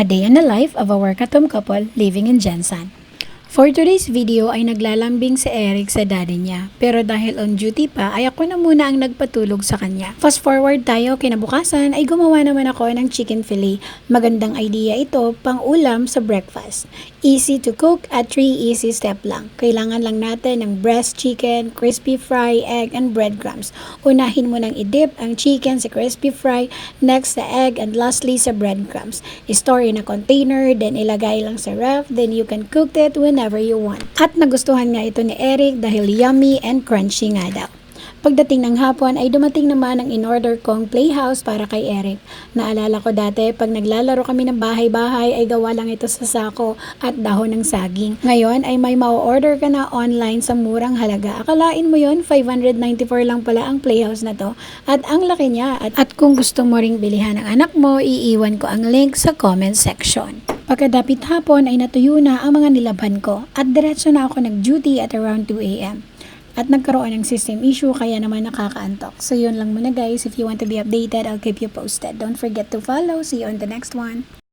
A day in the life of a workatom couple living in Jensen. For today's video ay naglalambing si Eric sa daddy niya. Pero dahil on duty pa ay ako na muna ang nagpatulog sa kanya. Fast forward tayo kinabukasan ay gumawa naman ako ng chicken fillet. Magandang idea ito pang ulam sa breakfast. Easy to cook at 3 easy step lang. Kailangan lang natin ng breast chicken, crispy fry, egg, and breadcrumbs. Unahin mo nang i-dip ang chicken sa crispy fry, next sa egg, and lastly sa breadcrumbs. I-store in a container, then ilagay lang sa ref, then you can cook it whenever you want. At nagustuhan nga ito ni Eric dahil yummy and crunchy nga daw. Pagdating ng hapon ay dumating naman ang in-order kong playhouse para kay Eric. Naalala ko dati pag naglalaro kami ng bahay-bahay ay gawa lang ito sa sako at dahon ng saging. Ngayon ay may ma-order ka na online sa murang halaga. Akalain mo yon 594 lang pala ang playhouse na to at ang laki niya. At, at kung gusto mo ring bilihan ng anak mo, iiwan ko ang link sa comment section. Pagkadapit hapon ay natuyo na ang mga nilabhan ko at diretso na ako nag-duty at around 2 a.m. At nagkaroon ng system issue kaya naman nakakaantok. So yun lang muna guys. If you want to be updated, I'll keep you posted. Don't forget to follow. See you on the next one.